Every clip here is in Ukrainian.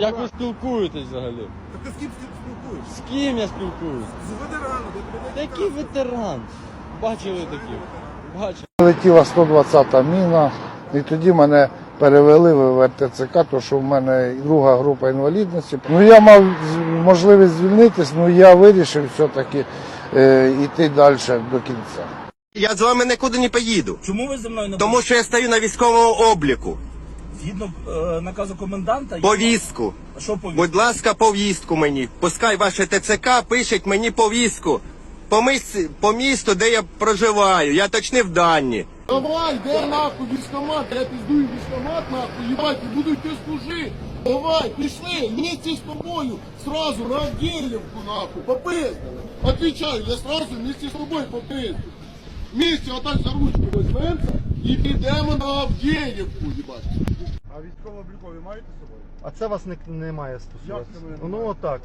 Як ви спілкуєтесь взагалі? Так ти з ким спілкуєшся? З ким я спілкуюсь? З ветераном. Який ветеран? Бачили таких? Бачили. Летіла 120-та міна, і тоді мене перевели в РТЦК, тому що в мене друга група інвалідності. Ну я мав можливість звільнитись, ну я вирішив все-таки е, йти далі до кінця. Я з вами нікуди не поїду. Чому ви зі мною не Тому що я стою на військовому обліку. Згідно е, наказу коменданта? Повістку. А Що повістку? Будь ласка, повістку мені. Пускай ваше ТЦК пишеть мені повістку. По, мис... по місту, де я проживаю. Я точнив дані. Давай, де нахуй військомат, я піздую військомат нахуй, їбать, і буду йти служити. Давай, пішли, вместе з тобою, сразу на Авдіївку нахуй, попиздили. Отвечаю, я сразу вместе з тобою попиздив. Вместе отак за ручку візьмемося і підемо на Авдіївку, їбать. А військово-облікові маєте з собою? А це вас не, не має Як стосуватися. це мене Ну немає? отак.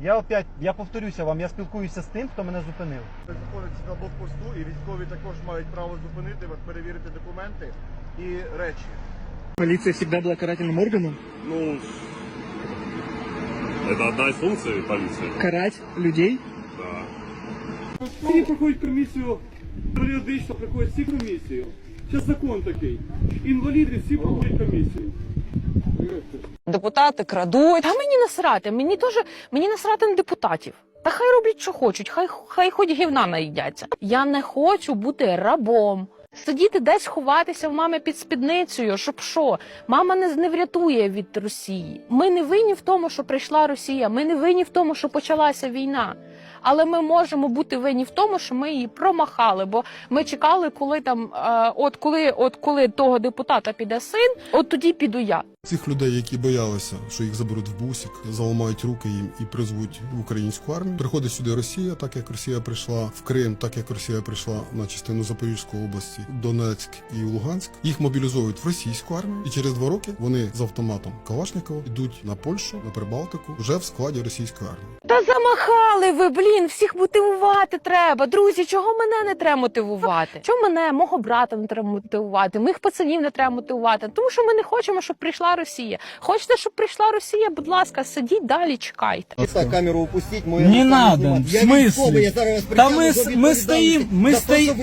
Я опять, я повторюся вам, я спілкуюся з тим, хто мене зупинив. Ви знаходитесь на блокпосту і військові також мають право зупинити вас, перевірити документи і речі. Полиция всегда была карательным органом? Ну, это одна из функций полиции. Карать людей? Да. Всі проходять комісію, періодично проходять всі комісію. Зараз закон такий. Інваліди всі проходять комісію. Депутати крадуть. Та мені насрати. Мені теж мені насрати на депутатів. Та хай роблять, що хочуть, хай хай хоч гівна наїдяться. Я не хочу бути рабом. Сидіти десь ховатися в мами під спідницею, щоб що? Мама не, не врятує від Росії. Ми не винні в тому, що прийшла Росія. Ми не винні в тому, що почалася війна. Але ми можемо бути винні в тому, що ми її промахали. Бо ми чекали, коли там, е, от коли, от коли того депутата піде син, от тоді піду я. Цих людей, які боялися, що їх заберуть в бусик, заламають руки їм і призвуть в українську армію. Приходить сюди Росія, так як Росія прийшла в Крим, так як Росія прийшла на частину Запорізької області, Донецьк і Луганськ. Їх мобілізовують в російську армію, і через два роки вони з автоматом Калашникова йдуть на Польщу, на Прибалтику, вже в складі російської армії. Та замахали ви, блін, всіх мотивувати треба. Друзі, чого мене не треба мотивувати? Чого мене, мого брата не треба мотивувати, моїх пацанів не треба мотивувати? Тому що ми не хочемо, щоб прийшла Росія. Хочете, щоб прийшла Росія? Будь ласка, сидіть далі, чекайте. Так, камеру упустіть, мою Не надо. В смысле? Да мы, с- мы стоим, мы стоим,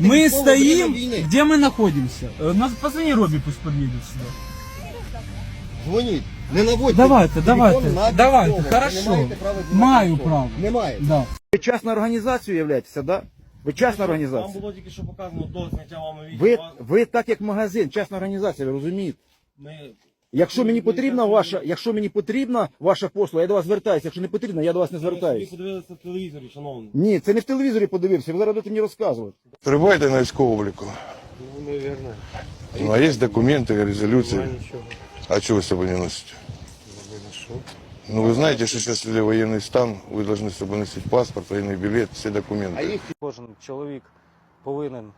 мы стоим, где мы находимся. Э, Нас позвони Робби, пусть подъедет сюда. Дзвоніть. Не наводьте. Давайте, давайте, на давайте, військового. хорошо. Ви не маєте права знімати Маю військового. право. Немає. Да. Ви частна організація являєтеся, да? Ви частна Вам організація. було тільки що показано до зняття вами відео. Ви, ви так як магазин, частна організація, ви розумієте? Ми... Якщо мені Ви- ви потрібна ваша, якщо мені потрібна ваша послуга, я до вас звертаюся. Якщо не потрібна, я до вас не Ви собі подивилися в телевізорі, шановний. Ні, це не в телевізорі подивився, ви зараз будете мені розказувати. Прибувайте на військову обліку. Ну, навірно. Ну, а є документи, резолюції. Нічого. А чого ви з собою не носите? Ну, вы знаете, что сейчас или военный стан, вы должны с собой носить паспорт, военный билет, все документы. Кожен чоловік повинен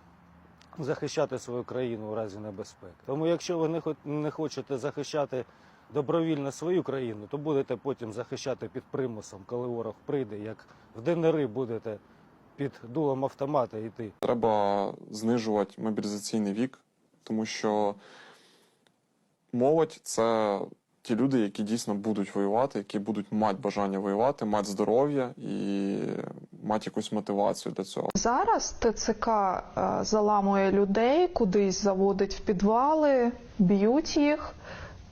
захищати свою країну у разі небезпеки. Тому якщо ви не, хо- не хочете захищати добровільно свою країну, то будете потім захищати під примусом, коли ворог прийде, як в ДНРи будете під дулом автомата йти. Треба знижувати мобілізаційний вік, тому що молодь це ті люди, які дійсно будуть воювати, які будуть мати бажання воювати, мати здоров'я і мати якусь мотивацію для цього. Зараз ТЦК е, заламує людей, кудись заводить в підвали, б'ють їх.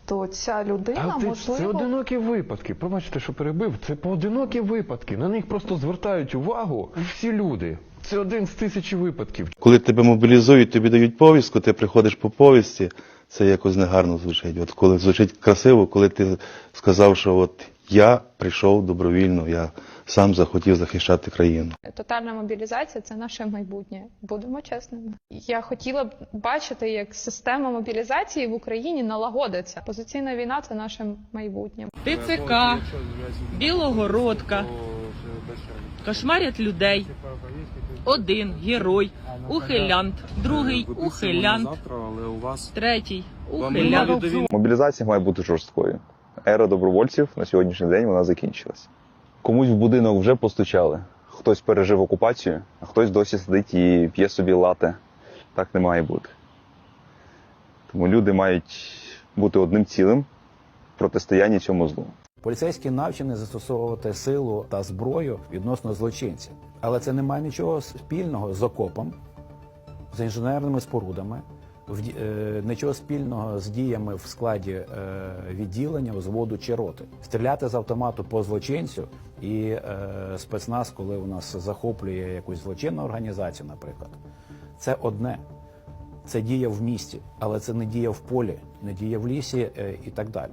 То ця людина можливо. Це одинокі випадки. Пробачте, що перебив. Це поодинокі випадки. На них просто звертають увагу всі люди. Це один з тисячі випадків. Коли тебе мобілізують, тобі дають повістку, ти приходиш по повістці, це якось негарно звучить. От коли звучить красиво, коли ти сказав, що от я прийшов добровільно, я сам захотів захищати країну. Тотальна мобілізація це наше майбутнє. Будемо чесними. Я хотіла б бачити, як система мобілізації в Україні налагодиться. Позиційна війна це наше майбутнє. ТЦК, Білогородка, кошмарять людей. Один герой, ухилянт, другий ухилянт, третій ухилянт. Мобілізація має бути жорсткою. Ера добровольців на сьогоднішній день вона закінчилась. Комусь в будинок вже постучали. Хтось пережив окупацію, а хтось досі сидить і п'є собі лате. Так не має бути. Тому люди мають бути одним цілим протистоянні цьому злу. Поліцейські навчені застосовувати силу та зброю відносно злочинців, але це не має нічого спільного з окопом, з інженерними спорудами, е, нічого спільного з діями в складі е, відділення, взводу чи роти. Стріляти з автомату по злочинцю і е, спецназ, коли у нас захоплює якусь злочинну організацію, наприклад, це одне. Це дія в місті, але це не дія в полі, не дія в лісі і так далі.